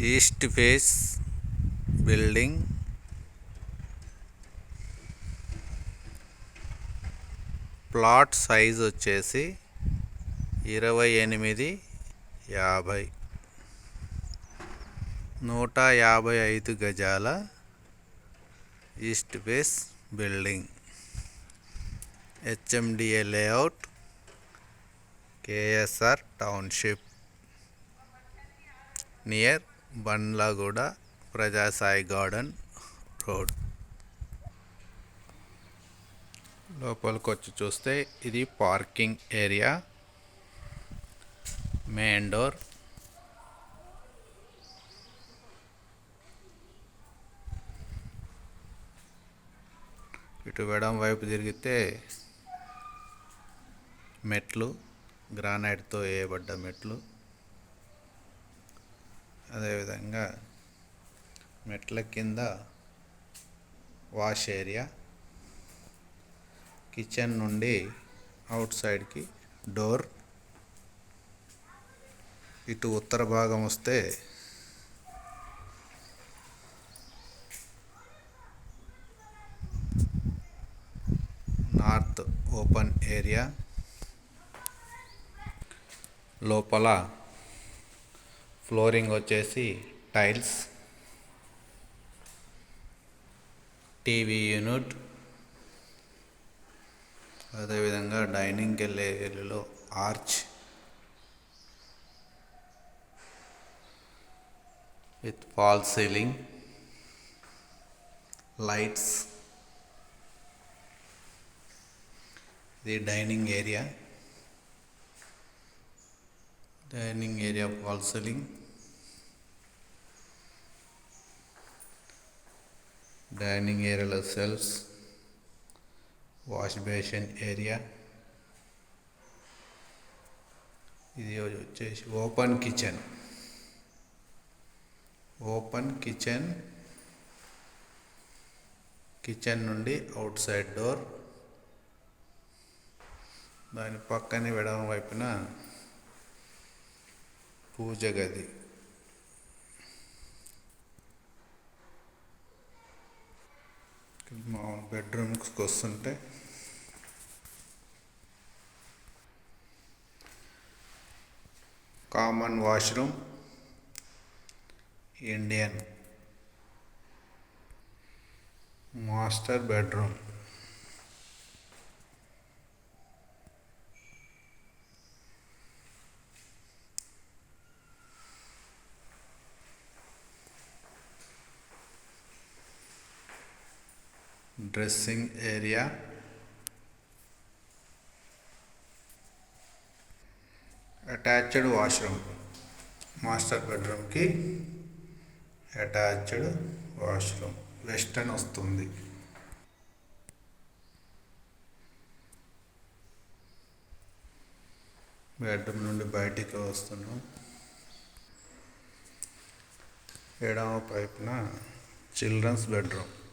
East face building. Plot size వచ్చేసి ఇరవై ఎనిమిది యాభై. నూట యాభై ఐదు గజాల east face building. HMDA layout KSR township. Near Bandlaguda Prajasai garden road. లోపలికి వచ్చి చూస్తే ఇది పార్కింగ్ ఏరియా మెయిన్ డోర్. ఇటు వెడం వైపు తిరిగితే మెట్లు గ్రానైట్తో వేయబడ్డ మెట్లు. అదేవిధంగా మెట్ల కింద వాష్ ఏరియా కిచెన్ నుండి అవుట్ సైడ్కి డోర్. ఇటు ఉత్తర భాగం వస్తే నార్త్ ఓపెన్ ఏరియా. లోపల ఫ్లోరింగ్ వచ్చేసి టైల్స్ టీవీ యూనిట్ అదేవిధంగా డైనింగ్ ఏరియాలో arch with fall ceiling lights ఇది dining area dining area fall ceiling dining ఏరియాలో సెల్ఫ్స్ వాష్ బేసిన్ ఏరియా. ఇది వచ్చేసి open kitchen. Open kitchen kitchen నుండి అవుట్ సైడ్ డోర్. దాని పక్కనే వెడమ వైపున పూజ గది. మా బెడ్రూమ్స్కి వస్తుంటే common washroom Indian master bedroom. Dressing area. Attached washroom master బెడ్రూమ్కి అటాచ్డ్ వాష్రూమ్. వెస్టర్న్ వస్తుంది. బెడ్రూమ్ నుండి బయటికి వస్తున్నాం. ఎడమ పైపున చిల్డ్రన్స్ బెడ్రూమ్.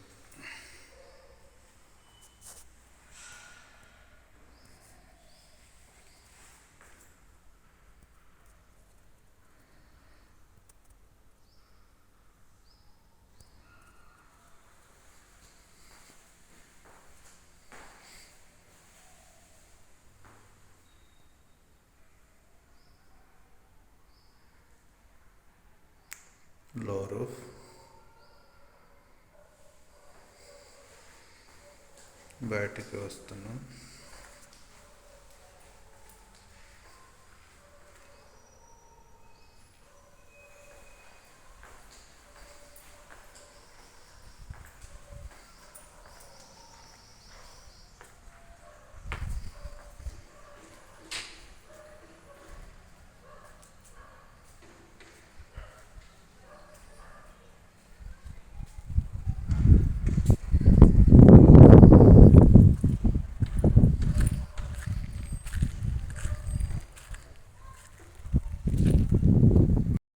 లో రూఫ్ బయటికి వస్తున్నాం.